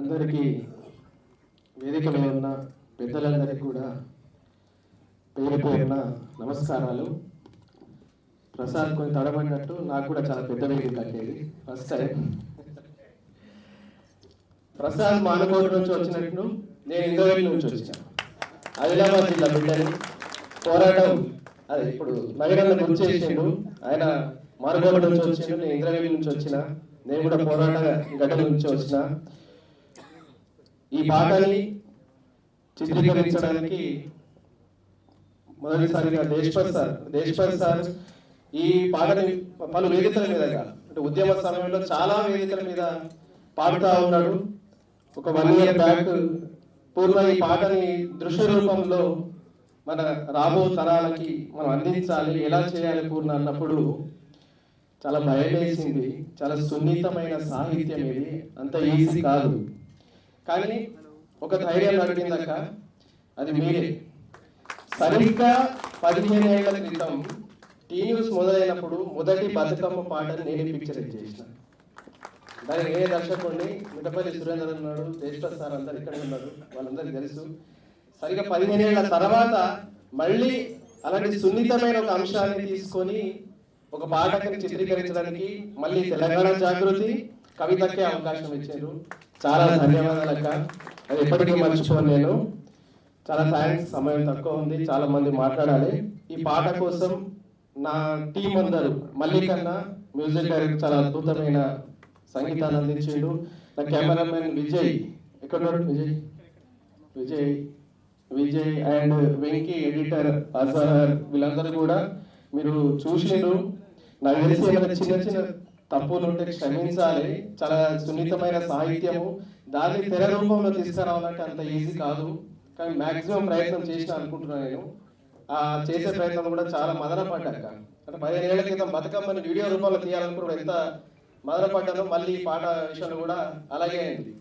అందరికీ వేదిక మీద ఉన్న పెద్దలందరికీ కూడా పేరు పేరున నమస్కారాలు. ప్రసాద్ కొంచెం తడబడినట్టు నాకు కూడా చాలా పెద్ద వేదిక కట్టేది ఫస్ట్ టైం ప్రసాద్ మానకోట నుంచి వచ్చినట్టు నేను ఇందోవేలి నుంచి వచ్చాను ఆదిలాబాద్ జిల్లా బిడ్డని. పోరాటం అదే ఇప్పుడు నగరంలో గుర్తు చేసిండు. ఆయన మానకోట నుంచి వచ్చిండు నేను ఇంద్రవేలి నుంచి వచ్చిన. నేను కూడా పోరాట గడ్డ నుంచి వచ్చిన. ఈ పాటని చిత్రీకరించడానికి మొదటిసారిగా దేశ్పర్ సార్ దేశ్పర్ సార్ ఈ పాటని పలు వేదికల మీద అంటే ఉద్యమ సమయంలో చాలా వేదికల మీద పాడుతూ ఉన్నాడు. ఒక వన్ ఇయర్ బ్యాక్ పూర్వ ఈ పాటని దృశ్య రూపంలో మన రాబో తరాలకి మనం అందించాలి ఎలా చేయాలి పూర్ణ అన్నప్పుడు చాలా భయం వేసింది చాలా సున్నితమైన సాహిత్యం ఇది. అంత ఈజీ కాదు. కానీ ఒక ధైర్యం నడిపిందాక అది మీరే. సరిగ్గా పదిహేను ఏళ్ళ క్రితం టీ న్యూస్ మొదలైనప్పుడు మొదటి బతుకమ్మ పాటని నేనే పిక్చర్ చేసిన దానికి ఏ దర్శకుడిని మిఠపల్లి సురేందర్ ఉన్నాడు దేశపతి సార్ అందరు ఇక్కడ ఉన్నారు వాళ్ళందరికీ తెలుసు. సరిగ్గా పదిహేను ఏళ్ళ తర్వాత మళ్ళీ అలాంటి సున్నితమైన ఒక అంశాన్ని తీసుకొని ఒక పాటకి చిత్రీకరించడానికి మళ్ళీ తెలంగాణ జాగృతి కవితకే అవకాశం ఇచ్చారు. చాలా ధన్యవాదాలు అక్క. అది ఎప్పటికీ మర్చిపోను నేను. చాలా థ్యాంక్స్ సమయం తక్కువ ఉంది. చాలా మంది మాట్లాడాలి. ఈ పాట కోసం నా టీం అందరూ మల్లికన్న మ్యూజిక్ డైరెక్టర్ చాలా అద్భుతమైన సంగీతాన్ని అందించాడు. నా కెమెరామెన్ విజయ్. ఎక్కడ Vijay? Vijay. Vijay and Venky editor Azhar. వీళ్ళందరూ కూడా మీరు చూసినారు నాకు తెలిసి చిన్న చిన్న తప్పులు ఉంటే క్షమించాలి. చాలా సున్నితమైన సాహిత్యము. దాన్ని తెర రూపంలో తీసుకురావాలంటే అంత ఈజీ కాదు. కానీ మాక్సిమం ప్రయత్నం చేసిన అనుకుంటున్నాను నేను. ఆ చేసే ప్రయత్నం కూడా చాలా మదన పడ్డాక అంటే పదిహేను ఏళ్ళ క్రితం బతుకమ్మని వీడియో రూపంలో తీయాలనుకున్నప్పుడు ఎంత మదన పడ్డానో మళ్ళీ ఈ పాట విషయంలో కూడా అలాగే అయింది.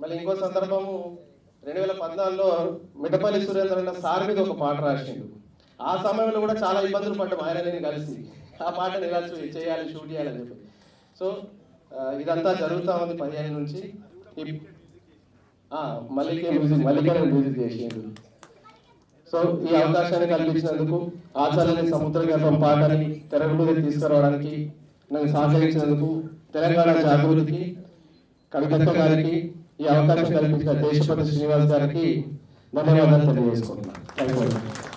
మళ్ళీ ఇంకో సందర్భము రెండు వేల పద్నాలుగులో మిఠపల్లి సురేంద్ర సార్ మీద ఒక పాట రాసిండు. ఆ సమయంలో కూడా చాలా ఇబ్బందులు పడ్డాం ఆయన నేను కలిసి. ఆ పాటను ఎలా చేయాలి షూట్ చేయాలని చెప్పి. సో ఇదంతా జరుగుతా ఉంది పదిహేను నుంచి. మల్లికే మ్యూజిక్ మల్లికే మ్యూజిక్ చేసిండు. సో ఈ అవకాశాన్ని కల్పించినందుకు ఆచార్య సముద్ర గర్భం పాటని తెర మీద తీసుకురావడానికి నన్ను సహకరించినందుకు తెలంగాణ జాగృతికి కవితక్క గారికి ఈ అవకాశం కల్పించిన దేశపతి శ్రీనివాస్ గారికి ధన్యవాదాలు తెలియజేసుకుంటున్నాను.